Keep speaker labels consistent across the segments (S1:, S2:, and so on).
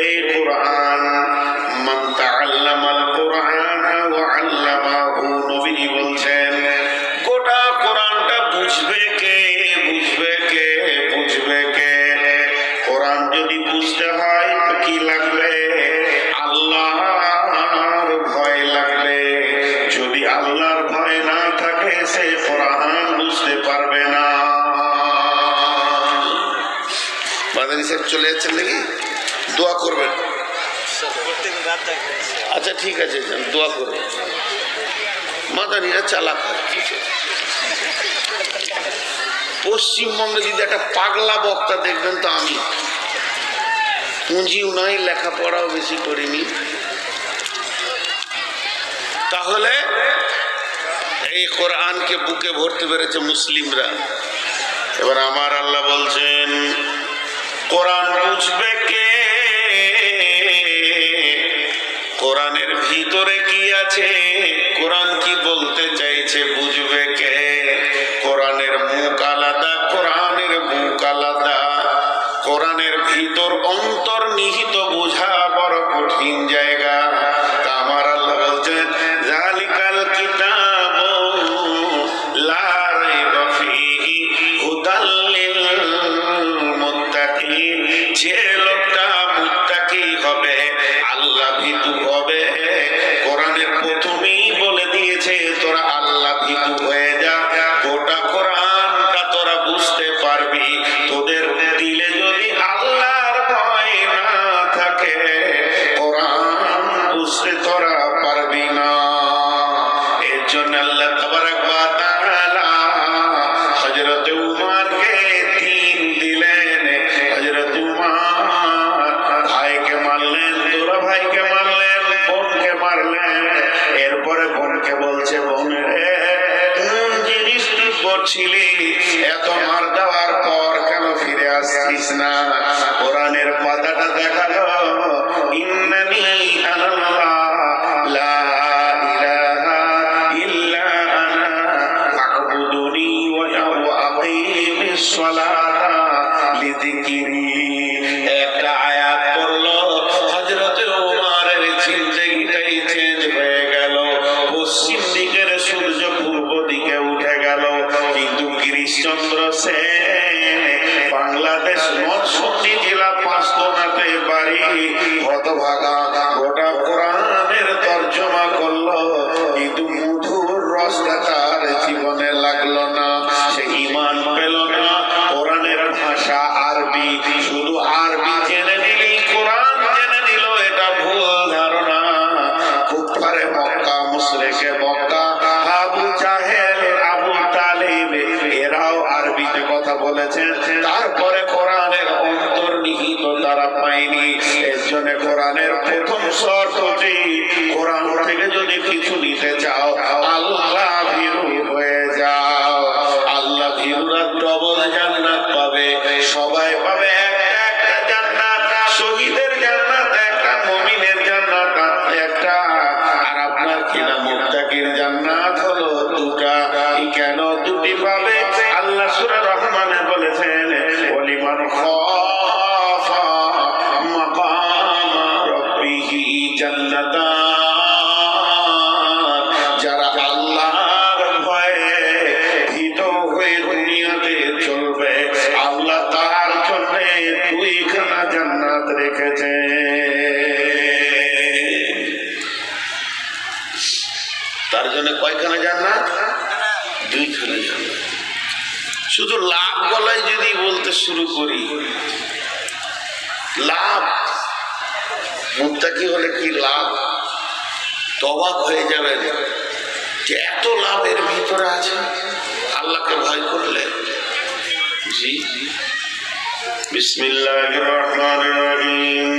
S1: এই কোরআন, মান তাআল্লামাল কোরআন ওয়া আল্লামাহু নবী বলছেন, গোটা কোরআনটা বুঝবে কে বুঝবে কে বুঝবে কে? কোরআন যদি বুঝতে হয় কি লাগবে? আল্লাহর ভয় লাগবে। যদি আল্লাহর ভয় না থাকে, সে কোরআন বুঝতে পারবে না। মাদানী সাহেব চলে যাচ্ছেন নাকি? দোয়া করবেন। আচ্ছা ঠিক আছে দোয়া করবেন। মাদানীরা চালাক পশ্চিমবঙ্গে যদি একটা পাগলা বক্তা দেখবেন তো আমি। পুঁজিও নাই, লেখাপড়াও বেশি করিনি। তাহলে এই কোরআনকে বুকে ভরতে পেরেছে মুসলিমরা। এবার আমার আল্লাহ বলছেন, কোরআন বুঝবে কে? ভিতরে কি আছে? কোরআন কি বলতে চাইছে বুঝবে কে? কোরআনের মুখ আলাদা, কোরআনের মুখ আলাদা। কোরআনের ভিতর অন্তর নিহিত বোঝা বড় কঠিন জায়গা। গিরিশচন্দ্র সেন। বাংলাদেশ নরসিংদী জেলা পাঁচতোনাতে বাড়ি। হতভাগা গোটা তবাক হয়ে যাবেন যে এত লাভের ভিতরে আছে আল্লাহকে ভয় করলে জি বিসমিল্লাহির রহমানির রহিম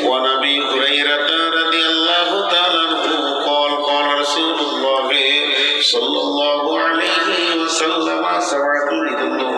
S1: وعن ابي هريره رضي الله تعالى عنه قال قال رسول الله صلى الله عليه وسلم سبعه يظلهم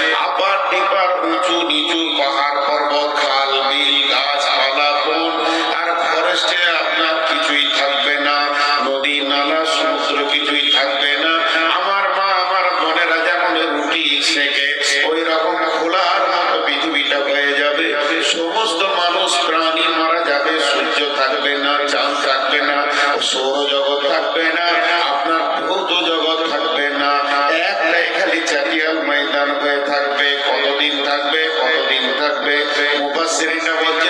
S1: নিচু পাহাড় পর্বত, খাল, বিল গাছপালা ফুল, আর ফরেস্টে আপনার কিছুই থাকবে না। নদী, নালা, সমুদ্র কিছুই থাকবে না। আমার মা, আমার বোনেরা যেমন রুটি সেকে ওই রকম খোলার মতো পৃথিবীটা হয়ে যাবে। সমস্ত মানুষ, প্রাণী মারা যাবে, সূর্য থাকবে না, চাঁদ থাকবে না সৌর serem trabalhadas.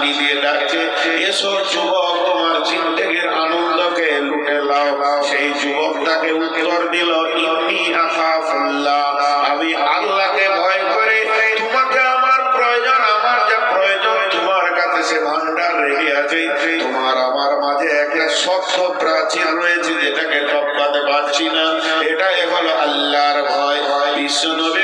S1: পানি দিয়ে ডাকছে, এসো যুবক, তোমার জিন্দেগের আনন্দকে লুটে লাও সেই যুবকটাকে উত্তর দিল, ইন্নি আখাফুল্লাহ, আমি আল্লাহকে ভয় করে তোমাকে আমার প্রয়োজন, আমার যা প্রয়োজন, তোমার কাছে সে ভান্ডার আছে। তোমার আমার মাঝে একটা রয়েছে, যেটাকে টপকাতে পারছি না। এটাই হলো আল্লাহর ভয়। বিশ্ব নবী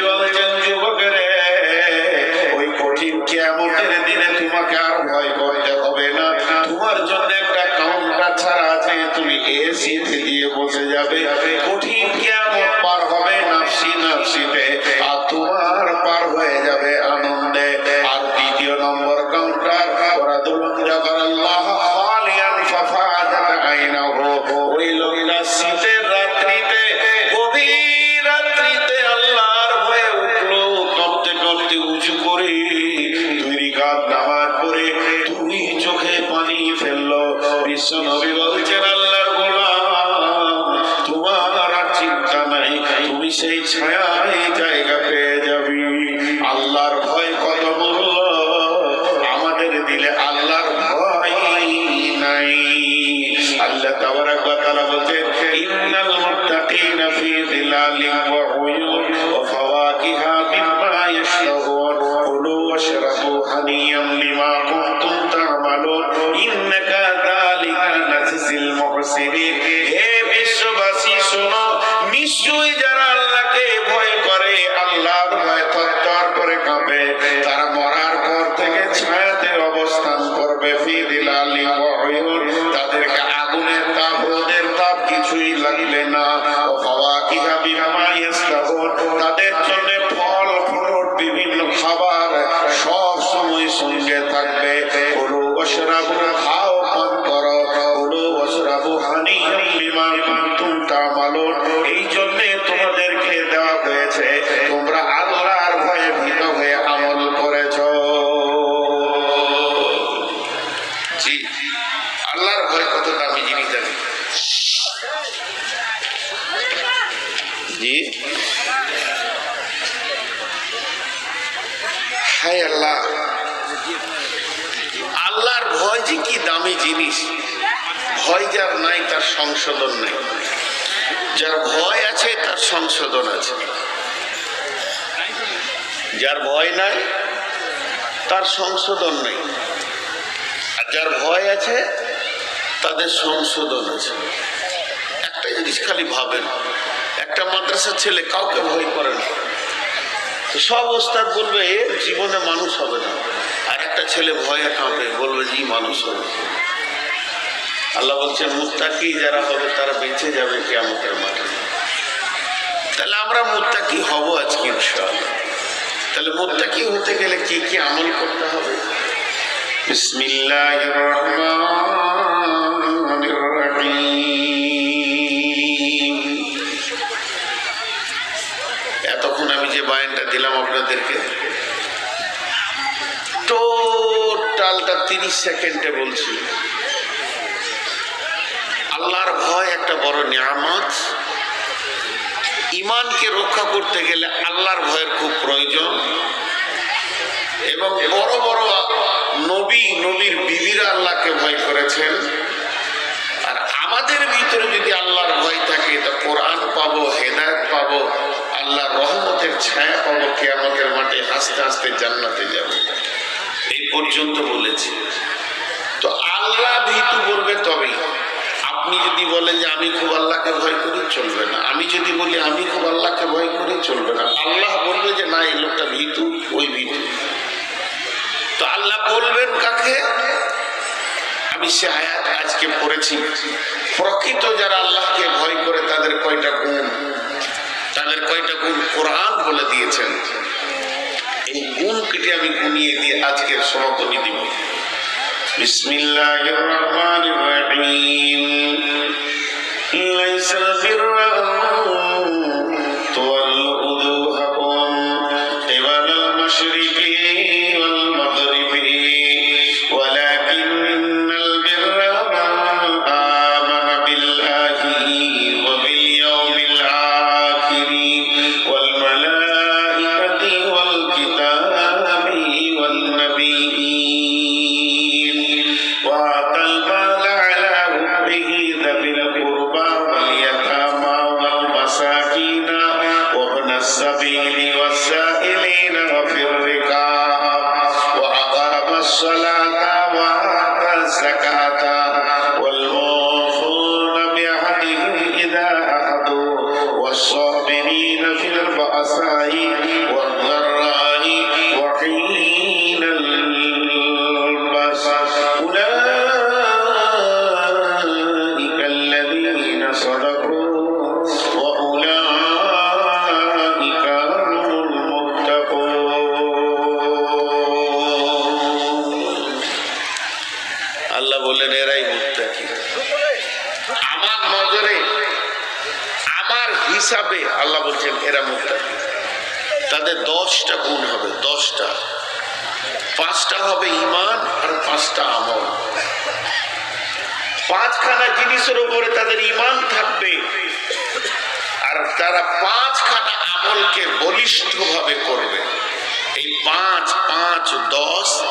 S1: সংশোধন আছে। যার ভয় নাই, তার সংশোধন নেই। আর যার ভয় আছে, তাদের সংশোধন আছে। একটা জিনিস খালি ভাবেন, একটা মাদ্রাসার ছেলে কাউকে ভয় করে না। তো সব ওস্তাদ বলবে জীবনে মানুষ হবে না। আর একটা ছেলে ভয়ে কাঁপে, বলবে, জি, মানুষ হবে। আল্লাহ বলছেন, মুত্তাকি যারা হবে, তারা বেঁচে যাবে কেমতের মাঠে। আমরা মুত্তাকি হব আজকে ইনশাআল্লাহ? তাহলে মুত্তাকি হতে গেলে কি কি আমল করতে হবে? বিসমিল্লাহির রহমানির রহিম এতক্ষণ আমি যে বায়ানটা দিলাম আপনাদেরকে, টোটালটা তিরিশ সেকেন্ডে বলছি। আল্লাহর ভয় একটা বড় নিয়ামত। ইমানকে রক্ষা করতে গেলে আল্লাহর ভয়ের খুব প্রয়োজন। এবং বড় বড় নবী, নবীর বিবিরা আল্লাহকে ভয় করেছেন। আর আমাদের ভিতরে যদি আল্লাহর ভয় থাকে, তো কোরআন পাবো, হেদায়ত পাবো, আল্লাহর রহমতের ছায়া পাবো কে আমাদের মাঠে আস্তে আস্তে জান্নাতে যাব। এই পর্যন্ত বলেছি। তো আল্লাহ ভীতু বলবে তবেই। আপনি যদি বলেন যে আমি খুব আল্লাহকে ভয় করি, চলবে না। আমি যদি বলি, আমি খুব আল্লাহকে ভয় করি, চলবে না। আল্লাহ বলবে যে, না, এই লোকটা ভীতু, ওই ভীতু। তো আল্লাহ বলবেন কাকে? আমি সে আয়াত আজকে পড়েছি। প্রকৃত যারা আল্লাহকে ভয় করে, তাদের কয়টা গুণ? তাদের কয়টা গুণ কোরআন বলে দিয়েছেন। এই গুণ কেটে আমি গুনিয়ে দিয়ে আজকের সমাপনী দিব বিসমিল্লাহির রহমানির রহিম লাইসাল বিররা الصلاة وآتى الزكاة পাঁচটা হবে ইমান আর পাঁচটা আমল। পাঁচখানা জিনিসের উপরে তাদের ইমান থাকবে। আর তারা পাঁচখানা আমলকে বলিষ্ঠভাবে করবে। এই পাঁচ পাঁচ, দশ,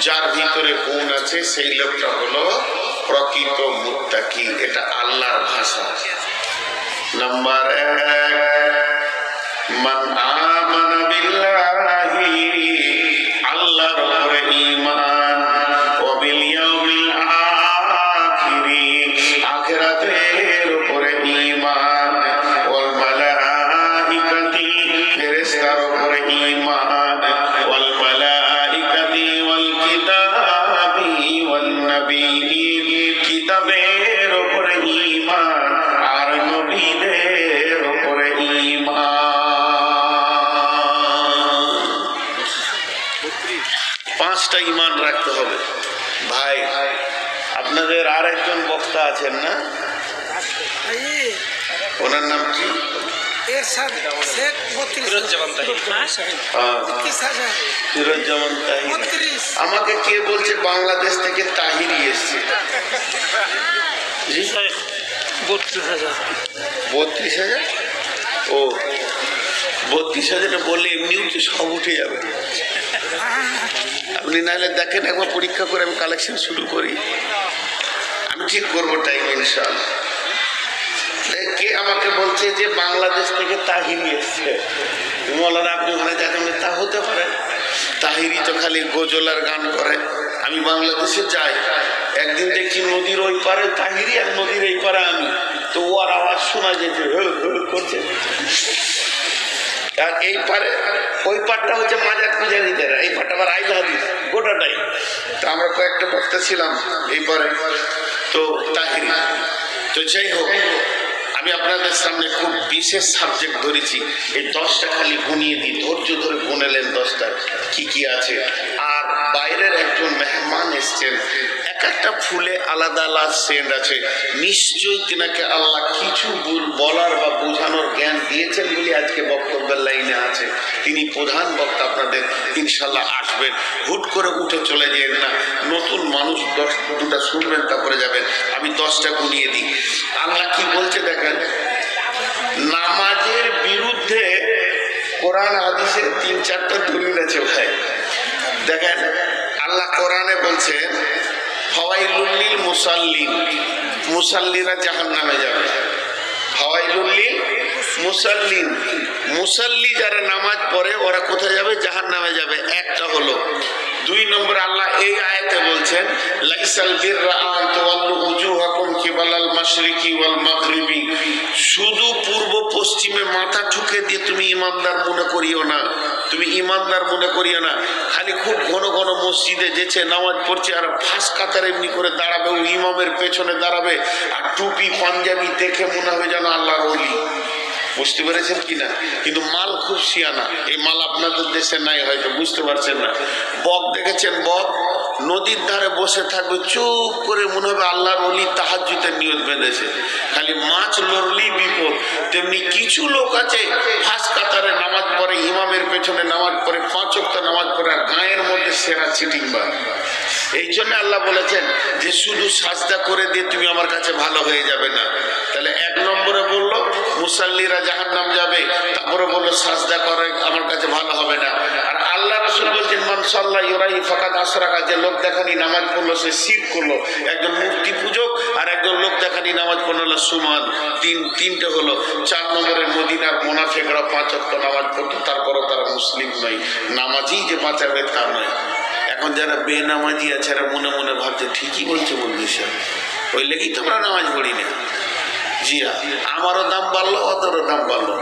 S1: যার ভিতরে গুণ আছে, সেই লোকটা হলো প্রকৃত মুত্তাকি। এটা আল্লাহর ভাষা। নাম্বার এক, মান আল্লাহর উপরে ঈমান ওয়া পাঁচটা ইমান রাখতে হবে। ভাই। আপনাদের আর একজন বক্তা আছেন না? ওনার নাম কি?
S2: ফিরোজ্জামান তাহির।
S1: আমাকে কে বলছে বাংলাদেশ থেকে তাহিরি এসছে?
S2: বত্রিশ হাজার।
S1: বত্রিশ হাজার? ও বত্রিশ হাজারে বললে এমনিও তো সব উঠে যাবে। আপনি নাহলে দেখেন একবার পরীক্ষা করে আমি কালেকশন শুরু করি। আমি ঠিক করব টাইম ইনশাল্লাহ এ, কে আমাকে বলছে যে বাংলাদেশ থেকে তাহিরি এসছে। মৌলানা আপনি ওখানে দেখেন তা হতে পারে। তাহিরি তো খালি গজলার গান করে। আমি বাংলাদেশে যাই। একদিন দেখছি নদীর ওই পারে তাহিরি আর নদীর এই পারে আমি। তো ওর আওয়াজ শোনা যেতে হো হো করছে। আর এই পারে, ওই পারটা হচ্ছে মাজার পূজারীদের এই পারটা আবার আইল হাদিস গোটাটাই তো আমরা কয়েকটা বক্তা ছিলাম এই পারে। তো তাহিরি, তো যাই হোক, আমি আপনাদের সামনে খুব বিশেষ সাবজেক্ট ধরেছি। এই দশটা খালি গুনিয়ে দিই, ধৈর্য ধরে গুনেলেন দশটা। কি কি আছে? আর বাইরের একজন মেহমান এসছেন। এক একটা ফুলে আলাদা আলাদা সেন্ট আছে। নিশ্চয়ই তিনাকে আল্লাহ কিছু বল- বলার বা বোঝানোর জ্ঞান দিয়েছেন বলে আজকে বক্তব্যের লাইনে আছে। তিনি প্রধান বক্তা আপনাদের ইনশাল্লাহ আসবেন। হুট করে উঠে চলে যেন না, নতুন মানুষ দশ দুটা শুনবেন, তারপরে যাবেন। আমি দশটা গুনিয়ে দিই। আল্লাহ কি বলছে দেখেন? নামাজের বিরুদ্ধে কোরআন, হাদিসের তিন চারটা দলিল আছে ভাই। দেখেন, আল্লাহ কোরআনে বলছেন হওয়াইলুল্লিল মুসাল্লিন মুসাল্লিরা জাহান নামে যাবে। হওয়াইলুল্লিল মুসাল্লিন, মুসাল্লি যারা নামাজ পড়ে, ওরা কোথায় যাবে? জাহান নামে যাবে। একটা হলো, দুই নম্বর আল্লাহ এই আয়াতে বলছেন, লাইসাল বিররা আন তুওয়াল্লু উজুহাকুম কিবালাল মাশরিকি ওয়াল মাগরিবি শুধু পূর্ব পশ্চিমে মাথা ঠুকে দিয়ে তুমি ইমানদার মনে করিও না তুমি ইমানদার মনে করিও না। খালি খুব ঘন ঘন মসজিদে যেছে নামাজ পড়ছে আর ফাঁস কাতার এমনি করে দাঁড়াবে ও ইমামের পেছনে দাঁড়াবে। আর টুপি, পাঞ্জাবি দেখে মনে হবে যেন আল্লাহর অলি বুঝতে পেরেছেন কি না কিন্তু মাল খুব শিয়ানা এই মাল আপনাদের দেশে নাই, হয়তো বুঝতে পারছেন না। বক দেখেছেন বক? নদীর ধারে বসে থাকবে, চুপ করে মনে হবে আল্লাহর অলি তাহাজুতের নিয়ত বেঁধেছে। খালি মাছ লড়লি বিপদ। তেমনি কিছু লোক আছে, ফাঁস কাতারে নামাজ পড়ে, ইমামের পেছনে নামাজ পড়ে, পাঁচ ওয়াক্ত নামাজ পড়ে, আর গায়ের মধ্যে সেরা চিটিং বার এই জন্য আল্লাহ বলেছেন যে শুধু সাজদা করে দিয়ে তুমি আমার কাছে ভালো হয়ে যাবে না। তাহলে এক নম্বরে বলল, মুসাল্লিরা জাহান নাম যাবে, তারপরে বলল, সাজদা করে আমার কাছে ভালো হবে না। আর আল্লাহ রসুল বলছেন মানসাল্লাহ ইরাই ফাকাত আশরাকা যে লোক দেখানি নামাজ পড়ল, সে শির করল। একজন মূর্তি পূজক আর একজন লোক দেখানি নামাজ পড়ল সুমান। তিন, তিনটে হলো। চার নম্বরে মদিনার মোনাফেকরা পাঁচ অক্ট নামাজ পড়তো, তারপরও তারা মুসলিম নয়। নামাজই যে বাঁচাবে তা নয়। এখন যারা বেনামাজি আছে, এরা মনে মনে ভাবছে, ঠিকই বলছে বন্ধু সাহেব ওই লেগেই তো আমরা নামাজ পড়ি না। জি হ্যাঁ আমারও দাম বাড়লো অতরও দাম বাড়লো।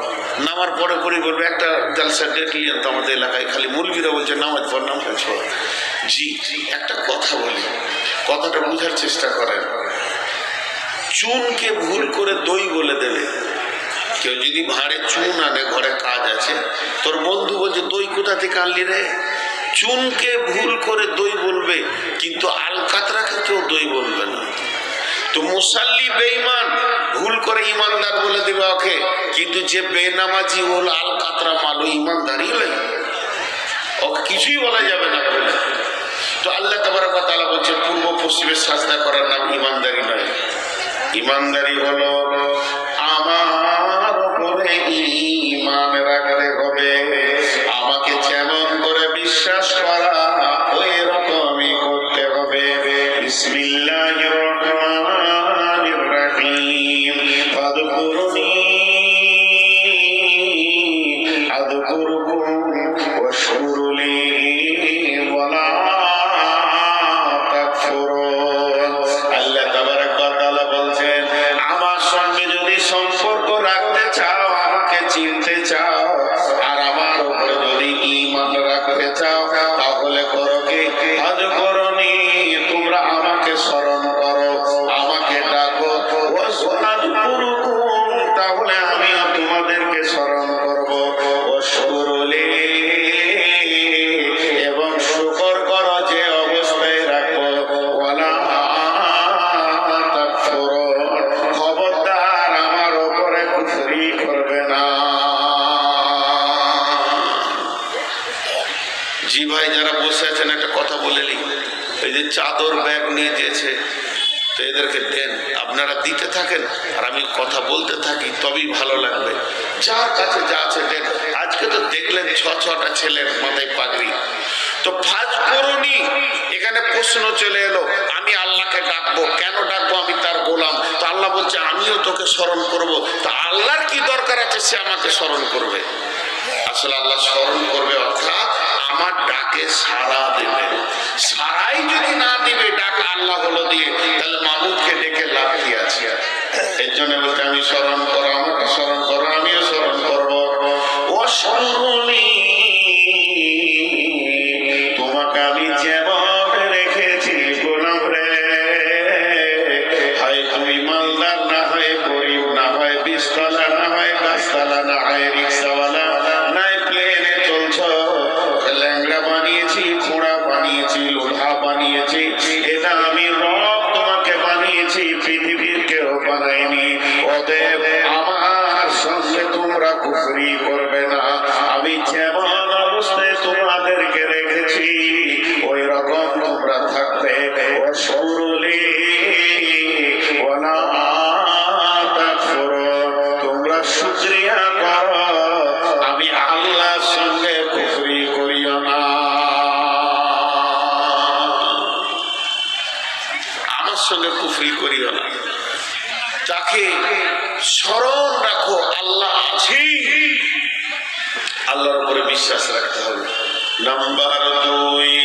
S1: নামার পরে পরে বলবে, একটা জালসা ডেট নিয়ে তো আমাদের এলাকায়, খালি মুরগিরা বলছে, নামাজ নামাজ পড়। জি, একটা কথা বলি, কথাটা বোঝার চেষ্টা করেন। চুনকে ভুল করে দই বলে দেবে। কেউ যদি ভাঁড়ে চুন আনে, ঘরে কাজ আছে, তোর বন্ধু বলছে, দই কোথা থেকে আনলি রে? চুনকে ভুল করে দই বলবে, কিন্তু আলকাতরাকে কেউ দই বলবে না। তো মুসাল্লি বেঈমান, ভুল করে ইমানদার বলে দেবে ওকে, কিন্তু যে বেনামাজি হল আল কাতরা মালো ইমানদারই হলে ওকে কিছুই বলা যাবে না বলে। তো আল্লাহ ওয়া তাআলা বলছে, পূর্ব পশ্চিমের সাজদা করার নাম ইমানদারি নয়। ইমানদারি হলো আমার ফাদকুরুনি আযকুরকুম ভাই যারা বসে আছেন, একটা কথা বলে নি এই যে চাদর ব্যাগ নিয়ে যেছে তো এদেরকে দেন। আপনারা দিতে থাকেন আর আমি কথা বলতে থাকি, তবেই ভালো লাগবে। যার কাছে যা আছে দেন। আজকে তো দেখলেন ছ, ছটা ছেলের মাথায় পাগড়ি। তো ফাজ করুনি। এখানে প্রশ্ন চলে এলো, আমি আল্লাহকে ডাকবো। কেন ডাকবো? আমি তার গোলাম। তো আল্লাহ বলছে, আমিও তোকে স্মরণ করব। তা আল্লাহর কি দরকার আছে? সে আমাকে স্মরণ করবে। আসলে আল্লাহ স্মরণ করবে, অর্থাৎ আমার ডাকে সাড়া দেবে। সারাই যদি না দিবে, ডাক আল্লাহ হলো দিয়ে, তাহলে মামুদকে ডেকে লাভ কি আছে? এর জন্য বলতে আমি স্মরণ করো, আমাকে স্মরণ করো, আমিও স্মরণ করব। ও স্মরণী তোমাকে আমি নাম্বার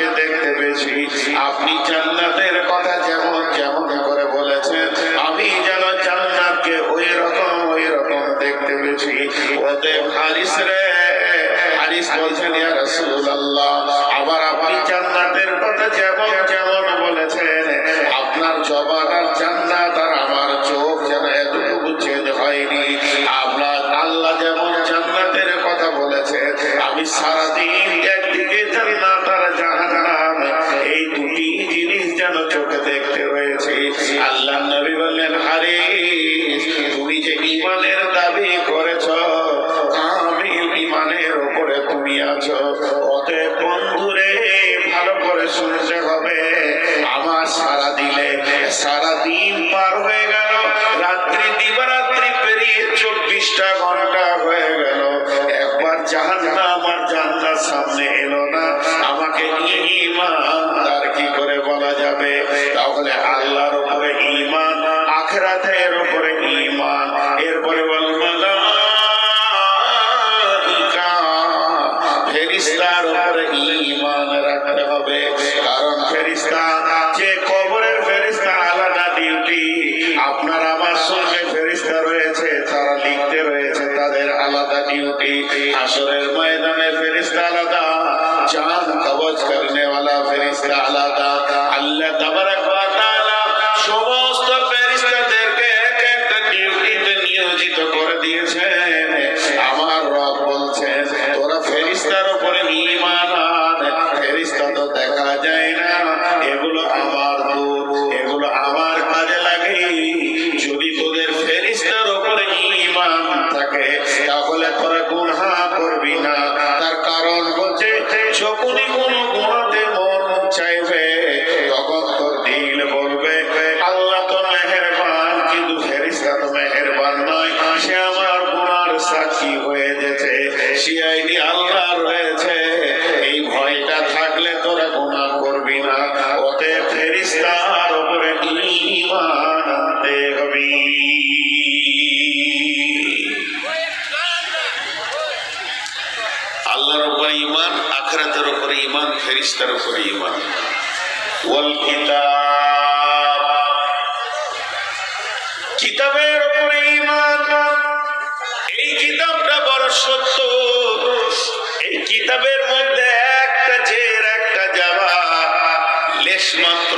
S1: জাহান্নামকে দেখতে পেয়েছি। আপনি জান্নাতের কথা যেমন যেমন করে বলেছেন, আমি যেন জান্নাতকে ওই রকম ওই রকম দেখতে পেয়েছি। ওতে হারিস রে, হারিস বলছেন, ইয়া আবার আপনি জান্নাতের কথা যেমন যেমন বলেছেন, আপনার জবান আর জান্নাত আর আমার চোখ যেন এতটুকু চেঞ্জ হয়নি। আপনার আল্লাহ যেমন জান্নাতের কথা বলেছেন, আমি সারাদিন কিতাবের উপরে ইমান এই কিতাবটা বড় সত্য। এই কিতাবের মধ্যে একটা জের, একটা যাওয়া লেশ মাত্র